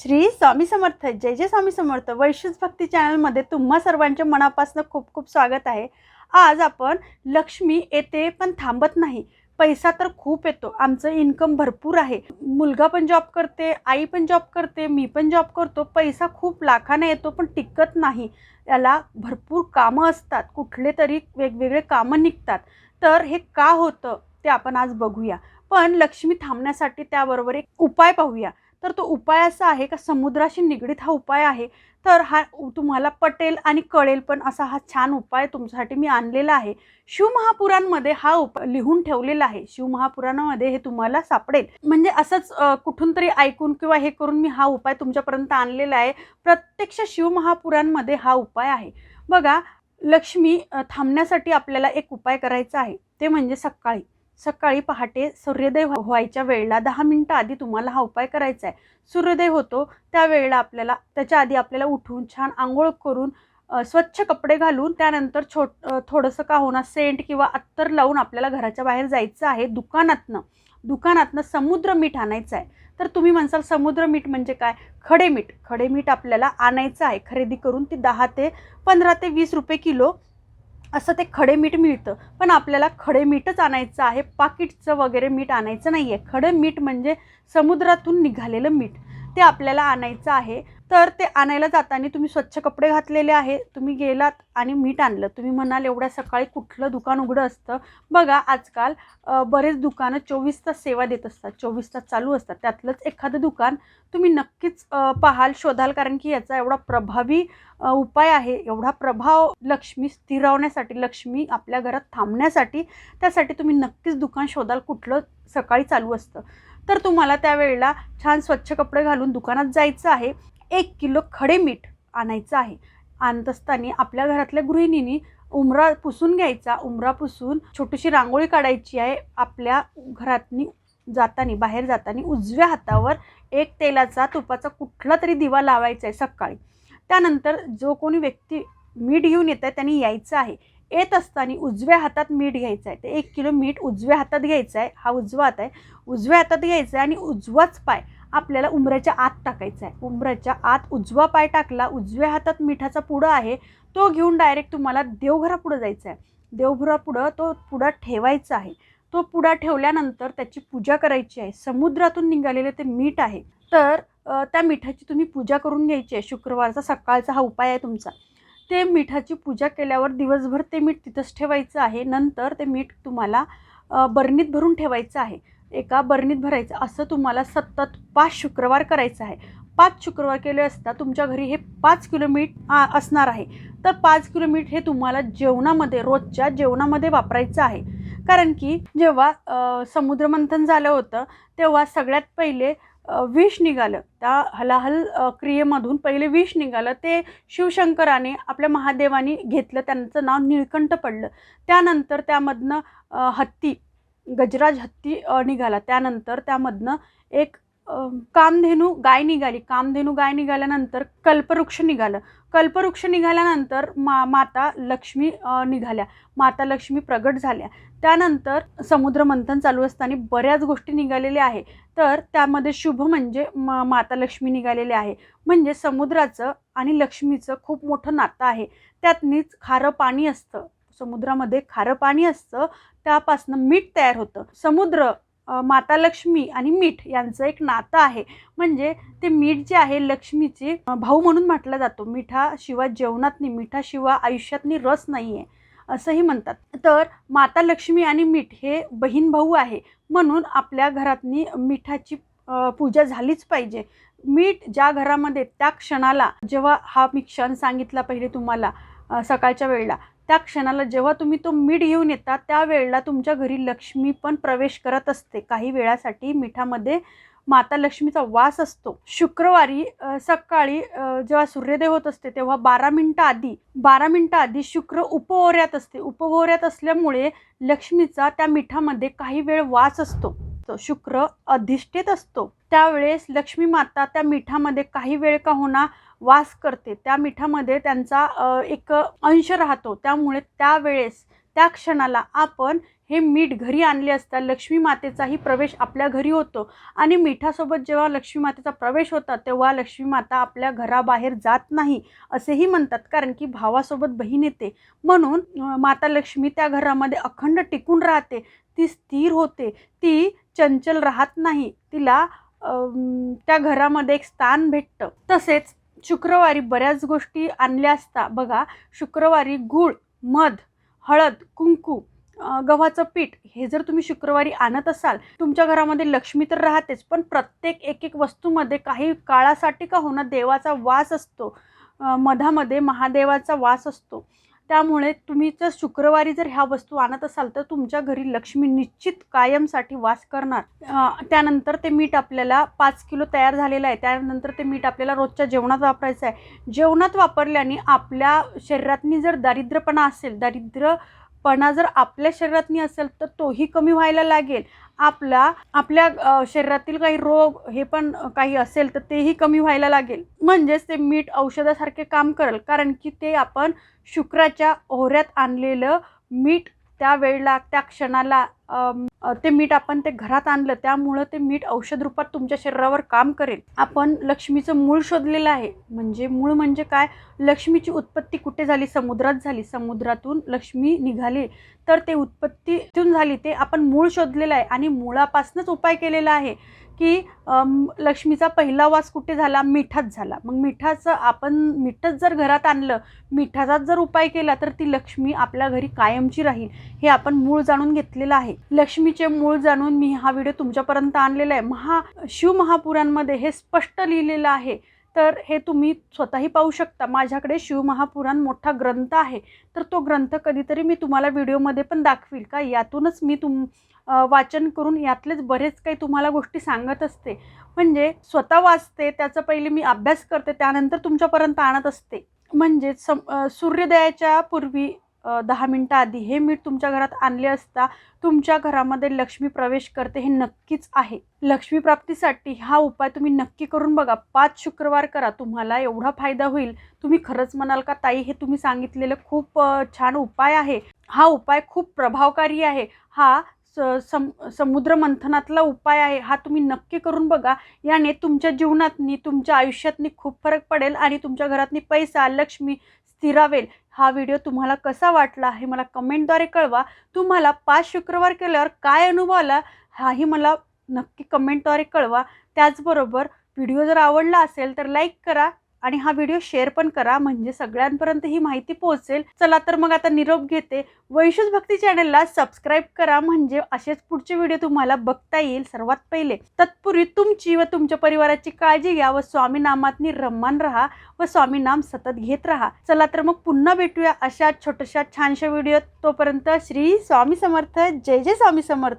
श्री स्वामी समर्थ जय जय स्वामी समर्थ वैश्विक भक्ती चॅनलमध्ये तुम्हा सर्वांच्या मनापासून खूप खूप स्वागत आहे. आज आपण लक्ष्मी येते पण थांबत नाही. पैसा तर खूप येतो. आमचं इन्कम भरपूर आहे. मुलगा पण जॉब करते आई पण जॉब करते मी पण जॉब करतो. पैसा खूप लाखाने येतो पण टिकत नाही. याला भरपूर कामं असतात. कुठले तरी वेगवेगळे कामं निघतात. तर हे का होतं ते आपण आज बघूया. पण लक्ष्मी थांबण्यासाठी त्याबरोबर एक उपाय पाहूया. तर तो उपाय असा आहे का समुद्राशी निगडीत हा उपाय आहे? तर हा तुम्हाला पटेल आणि कळेल पण असा हा छान उपाय तुमच्यासाठी मी आणलेला आहे. शिवमहापुराणमध्ये हा उपाय लिहून ठेवलेला आहे. शिवमहापुराणामध्ये हे तुम्हाला सापडेल. म्हणजे असंच कुठून तरी ऐकून किंवा हे करून मी हा उपाय तुमच्यापर्यंत आणलेला आहे. प्रत्यक्ष शिवमहापुराणमध्ये हा उपाय आहे. बघा लक्ष्मी थांबण्यासाठी आपल्याला एक उपाय करायचा आहे. ते म्हणजे सकाळी. सकाळी पहाटे सूर्योदय व्हायच्या वेळेला दहा मिनटं आधी तुम्हाला हा उपाय करायचा आहे. सूर्योदय होतो त्यावेळेला आपल्याला त्याच्या आधी आपल्याला उठून छान आंघोळ करून स्वच्छ कपडे घालून त्यानंतर छोट थोडंसं का होणार सेंट किंवा अत्तर लावून आपल्याला घराच्या बाहेर जायचं आहे दुकानातनं. दुकानातनं समुद्र मीठ आणायचं आहे. तर तुम्ही म्हणसाल समुद्र मीठ म्हणजे काय? खडे मीठ. खडे मीठ आपल्याला आणायचं आहे खरेदी करून ती दहा ते पंधरा ते वीस रुपये किलो. असं ते खडे मीठ मिळतं. पण आपल्याला खडे मीठच आणायचं आहे पाकिटचं वगैरे मीठ आणायचं नाही आहे खडे मीठ म्हणजे समुद्रातून निघालेलं मीठ. ते आपल्याला आणायचं आहे. तर ते आणायला जाताना तुम्ही स्वच्छ कपडे घातलेले आहे तुम्ही गेलात आणि मीठ आणलं. तुम्ही म्हणाल एवढ्या सकाळी कुठलं दुकान उघडं असतं? बघा आजकाल बरेच दुकानं चोवीस तास सेवा देत असतात चोवीस तास चालू असतात. त्यातलंच एखादं दुकान तुम्ही नक्कीच पाहाल शोधाल कारण की याचा एवढा प्रभावी उपाय आहे. एवढा प्रभाव लक्ष्मी स्थिरावण्यासाठी लक्ष्मी आपल्या घरात थांबण्यासाठी त्यासाठी तुम्ही नक्कीच दुकान शोधाल कुठलं सकाळी चालू असतं. तर तुम्हाला त्यावेळेला छान स्वच्छ कपडे घालून दुकानात जायचं आहे. एक किलो खडे मीठ आणायचं आहे. आणत असताना आपल्या घरातल्या गृहिणींनी उमरा पुसून घ्यायचा. उमरा पुसून छोटीशी रांगोळी काढायची आहे. आपल्या घरातनी जाताना बाहेर जाताना उजव्या हातावर एक तेलाचा तुपाचा कुठला तरी दिवा लावायचा आहे सकाळी. त्यानंतर जो कोणी व्यक्ती मीठ घेऊन येत आहे त्यांनी यायचं आहे. येत असताना उजव्या हातात मीठ घ्यायचं आहे. ते एक किलो मीठ उजव्या हातात घ्यायचं आहे. हा उजवा हात आहे. उजव्या हातात घ्यायचा आहे आणि उजवाच पाय आपल्याला उंबऱ्याच्या आत टाकायचा आहे. उंबऱ्याच्या आत उजवा पाय टाकला उजव्या हातात मिठाचा पुडा आहे तो घेऊन डायरेक्ट तुम्हाला देवघरापुढं जायचं आहे. देवघरापुढं तो पुडा ठेवायचा आहे. तो पुडा ठेवल्यानंतर त्याची पूजा करायची आहे. समुद्रातून निघालेले ते मीठ आहे. तर त्या मिठाची तुम्ही पूजा करून घ्यायची आहे. शुक्रवारचा सकाळचा हा उपाय आहे तुमचा. ते मिठाची पूजा केल्यावर दिवसभर ते मीठ तिथंच ठेवायचं आहे. नंतर ते मीठ तुम्हाला बरणीत भरून ठेवायचं आहे. एका बरणीत भरायचं. असं तुम्हाला सतत पाच शुक्रवार करायचं आहे. पाच शुक्रवार केले असता तुमच्या घरी हे पाच किलो मीठ आ, असणार आहे. तर पाच किलो मीठ हे तुम्हाला जेवणामध्ये रोजच्या जेवणामध्ये वापरायचं आहे. कारण की जेव्हा समुद्रमंथन झालं होतं तेव्हा सगळ्यात पहिले विष निघालं. त्या हलाहल क्रियेमधून पहिले विष निघालं. ते शिवशंकराने आपल्या महादेवाने घेतलं. त्यांचं नाव निळकंठ पडलं. त्यानंतर त्यामधनं हत्ती गजराज हत्ती निघाला. त्यानंतर त्यामधनं एक कामधेनू गाय निघाली. कामधेनू गाय निघाल्यानंतर कल्पवृक्ष निघालं. कल्पवृक्ष निघाल्यानंतर मा माता लक्ष्मी निघाल्या. माता लक्ष्मी प्रगट झाल्या. त्यानंतर समुद्रमंथन चालू असताना बऱ्याच गोष्टी निघालेल्या आहे. तर त्यामध्ये शुभ म्हणजे मा माता लक्ष्मी निघालेले आहे. म्हणजे समुद्राचं आणि लक्ष्मीचं खूप मोठं नातं आहे. त्यातनीच खारं पाणी असतं. समुद्रामध्ये खारं पाणी असतं त्यापासनं मीठ तयार होतं. समुद्र माता लक्ष्मी आणि मीठ यांचं एक नातं आहे. म्हणजे ते मीठ जे आहे लक्ष्मीचे भाऊ म्हणून म्हटला जातो. मिठाशिवाय जेवणात नाही मिठाशिवाय आयुष्यातनी रस नाही आहे असंही म्हणतात. तर माता लक्ष्मी आणि मीठ हे बहीण भाऊ आहे. म्हणून आपल्या घरातनी मिठाची पूजा झालीच पाहिजे. मीठ ज्या घरामध्ये त्या क्षणाला जेव्हा हा मी क्षण सांगितला पहिले तुम्हाला सकाळच्या वेळेला. त्या क्षणाला जेव्हा तुम्ही तो मीठ घेऊन येता त्या वेळेला तुमच्या घरी लक्ष्मी पण प्रवेश करत असते. काही वेळासाठी मिठामध्ये माता लक्ष्मीचा वास असतो. शुक्रवारी सकाळी जेव्हा सूर्योदय होत असते तेव्हा बारा मिनटं आधी बारा मिनटं आधी शुक्र उपवोऱ्यात असते. उपवोऱ्यात असल्यामुळे लक्ष्मीचा त्या मिठामध्ये काही वेळ वास असतो. तो शुक्र अधिष्ठित असतो. त्यावेळेस लक्ष्मी माता त्या मिठामध्ये काही वेळ का होणार वास करते. त्या मिठामध्ये त्यांचा एक अंश राहतो. त्यामुळे त्यावेळेस त्या क्षणाला आपण हे मीठ घरी आणले असता लक्ष्मी मातेचाही प्रवेश आपल्या घरी होतो. आणि मिठासोबत जेव्हा लक्ष्मी मातेचा प्रवेश होता तेव्हा लक्ष्मी माता आपल्या घराबाहेर जात नाही असेही म्हणतात. कारण की भावासोबत बहीण येते. म्हणून माता लक्ष्मी त्या घरामध्ये अखंड टिकून राहते. ती स्थिर होते. ती चंचल राहत नाही. तिला त्या घरामध्ये एक स्थान भेटतं. तसेच शुक्रवारी बऱ्याच गोष्टी आणल्या असता बघा शुक्रवारी गूळ मध हळद कुंकू गव्हाचं पीठ हे जर तुम्ही शुक्रवारी आणत असाल तुमच्या घरामध्ये लक्ष्मी तर राहतेच पण प्रत्येक एक एक वस्तूमध्ये काही काळासाठी का होणं देवाचा वास असतो. मधामध्ये महादेवाचा वास असतो. त्यामुळे तुम्ही जर शुक्रवारी जर ह्या वस्तू आणत असाल तर तुमच्या घरी लक्ष्मी निश्चित कायमसाठी वास करणार. त्यानंतर ते मीठ आपल्याला पाच किलो तयार झालेलं आहे. त्यानंतर ते मीठ आपल्याला रोजच्या जेवणात वापरायचं आहे. जेवणात वापरल्याने आपल्या शरीरातनी जर दारिद्र्यपणा असेल दारिद्र्यपणा जर आपल्या शरीरातनी असेल तर तोही कमी व्हायला लागेल. आपला आपल्या शरीरातील काही रोग हे पण काही असेल तर तेही कमी व्हायला लागेल. म्हणजेच ते मीठ औषधासारखे काम करेल. कारण की ते आपण शुक्राच्या ओहऱ्यात आणलेलं मीठ त्या वेळेला त्या क्षणाला ते मीठ आपण ते घरात आणलं त्यामुळं ते मीठ औषध रूपात तुमच्या शरीरावर काम करेल. आपण लक्ष्मीचं मूळ शोधलेलं आहे. म्हणजे मूळ म्हणजे काय? लक्ष्मीची उत्पत्ती कुठे झाली? समुद्रात झाली. समुद्रातून लक्ष्मी निघाली. तर ते उत्पत्तीतून झाली. ते आपण मूळ शोधलेलं आहे आणि मुळापासूनच उपाय केलेला आहे. की लक्ष्मीचा पहिला वास कुठे झाला? मिठात झाला. मग मिठाचं आपण मिठच जर घरात आणलं मिठाचाच जर उपाय केला तर ती लक्ष्मी आपल्या घरी कायमची राहील हे आपण मूळ जाणून घेतलेलं आहे. लक्ष्मीचे मूळ जाणून मी हा व्हिडिओ तुमच्यापर्यंत आणलेला आहे. महा शिवमहापुराणमध्ये हे स्पष्ट लिहिलेलं आहे. तर हे तुम्ही स्वतःही पाहू शकता. माझ्याकडे शिवमहापुराण मोठा ग्रंथ आहे. तर तो ग्रंथ कधीतरी मी तुम्हाला व्हिडिओमध्ये पण दाखवील का? यातूनच मी तुम वाचन करून यातलेच बरेच काही तुम्हाला गोष्टी सांगत असते. म्हणजे स्वतः वाचते त्याचा पहिले मी अभ्यास करते त्यानंतर तुमच्यापर्यंत आणत असते. म्हणजे सम सूर्योदयाच्या पूर्वी दहा मिनटं आधी हे मीठ तुमच्या घरात आणले असता तुमच्या घरामध्ये लक्ष्मी प्रवेश करते हे नक्कीच आहे. लक्ष्मी प्राप्तीसाठी हा उपाय तुम्ही नक्की करून बघा. पाच शुक्रवार करा. तुम्हाला एवढा फायदा होईल. तुम्ही खरंच म्हणाल का ताई हे तुम्ही सांगितलेलं खूप छान उपाय आहे. हा उपाय खूप प्रभावकारी आहे. हा स सम समुद्र मंथनातला उपाय आहे. हा तुम्ही नक्की करून बघा. याने तुमच्या जीवनातनी तुमच्या आयुष्यातनी खूप फरक पडेल आणि तुमच्या घरातनी पैसा लक्ष्मी स्थिरावेल. हा व्हिडिओ तुम्हाला कसा वाटला हे मला कमेंटद्वारे कळवा. तुम्हाला पाच शुक्रवार केल्यावर काय अनुभव आला हाही मला नक्की कमेंटद्वारे कळवा. त्याचबरोबर व्हिडिओ जर आवडला असेल तर लाईक करा. आणि हा व्हिडिओ शेअर पण करा म्हणजे सगळ्यांपर्यंत ही माहिती पोहोचेल. चला तर मग आता निरोप घेते. वैशूज भक्ती चॅनलला सबस्क्राईब करा म्हणजे असेच पुढचे व्हिडिओ तुम्हाला बघता येईल सर्वात पहिले. तत्पूर्वी तुमची व तुमच्या परिवाराची काळजी घ्या व स्वामी नामातनी रम्मान राहा व स्वामी नाम सतत घेत राहा. चला तर मग पुन्हा भेटूया अशा छोट्याशा छानशा व्हिडिओत. तोपर्यंत श्री स्वामी समर्थ. जय जय स्वामी समर्थ.